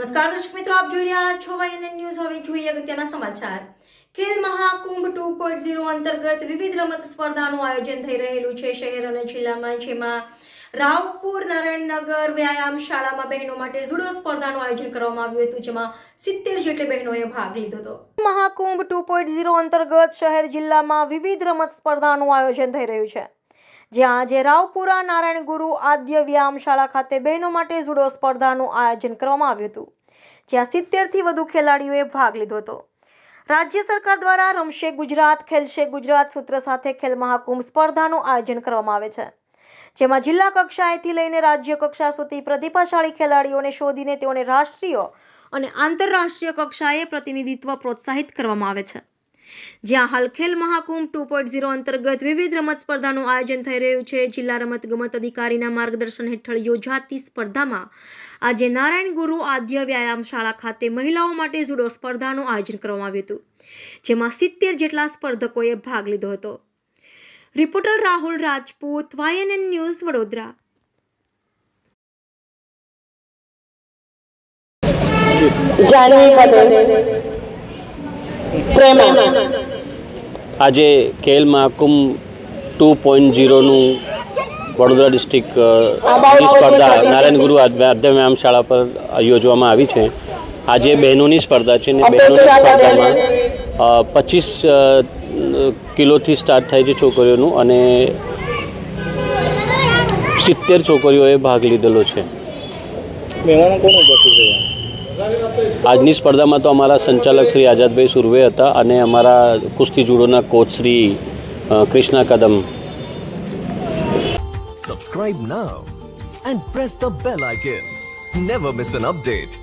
નમસ્કાર દર્શક મિત્રો, આપ જોઈ રહ્યા છો વાયએનએન ન્યૂઝ હવે જોઈએ અગત્યના સમાચાર. ખેલ મહાકુંભ ટુ પોઈન્ટ ઝીરો અંતર્ગત વિવિધ રમત સ્પર્ધાનું આયોજન થઈ રહેલું છે શહેર અને જિલ્લામાં, જેમાં રાવપુર નારાયણનગર વ્યાયામ શાળામાં બહેનો માટે જુડો સ્પર્ધાનું આયોજન કરવામાં આવ્યું હતું, જેમાં સિત્તેર જેટલી બહેનોએ ભાગ લીધો હતો. મહાકુંભ ટુ પોઈન્ટ ઝીરો અંતર્ગત શહેર જિલ્લામાં વિવિધ રમત સ્પર્ધાનું આયોજન થઈ રહ્યું છે, જ્યાં આજે રાવપુરા નારાયણ ગુરુ આદ્ય વ્યાયામ શાળા ખાતે બહેનો માટે જુડો સ્પર્ધાનું આયોજન કરવામાં આવ્યું હતું. જ્યાં સિત્તેરથી વધુ ખેલાડીઓએ ભાગ લીધો હતો. રાજ્ય સરકાર દ્વારા રમશે ગુજરાત, ખેલશે ગુજરાત સૂત્ર સાથે ખેલ મહાકુંભ સ્પર્ધાનું આયોજન કરવામાં આવે છે. જેમાં જિલ્લા કક્ષાએથી લઈને રાજ્ય કક્ષા સુધી પ્રતિભાશાળી ખેલાડીઓને શોધીને તેઓને રાષ્ટ્રીય અને આંતરરાષ્ટ્રીય કક્ષાએ પ્રતિનિધિત્વ પ્રોત્સાહિત કરવામાં આવે છે. જ્યાં હાલ ખેલ મહાકુંભ ટુ પોઈન્ટ ઝીરો અંતર્ગત વિવિધ રમત સ્પર્ધાનું આયોજન થઈ રહ્યું છે. જિલ્લા રમત ગમત અધિકારીના માર્ગદર્શન હેઠળ યોજાતી સ્પર્ધામાં આજે નારાયણ ગુરુ આદ્ય વ્યાયામ શાળા ખાતે મહિલાઓ માટે જુડો સ્પર્ધાનું આયોજન કરવામાં આવ્યું હતું, જેમાં સિત્તેર જેટલા સ્પર્ધકોએ ભાગ લીધો હતો. Reporter Rahul Rajput, YNN news, Vadodara. Janvi Patel Prema. આજે ખેલ મહાકુંભ ટુ પોઈન્ટ ઝીરોનું વડોદરા ડિસ્ટ્રિક્ટની સ્પર્ધા નારાયણ ગુરુ વ્યાયામ શાળા પર યોજવામાં આવી છે. આજે બહેનોની સ્પર્ધા છે ને બહેનોની સ્પર્ધામાં પચીસ કિલોથી સ્ટાર્ટ થાય છે છોકરીઓનું અને સિત્તેર છોકરીઓએ ભાગ લીધેલો છે? આજની સ્પર્ધામાં તો અમારા સંચાલક શ્રી આઝાદભાઈ સુરવે હતા અને અમારા કુસ્તી જુડોના coach Shri Krishna Kadam subscribe now and press the bell icon never miss an update.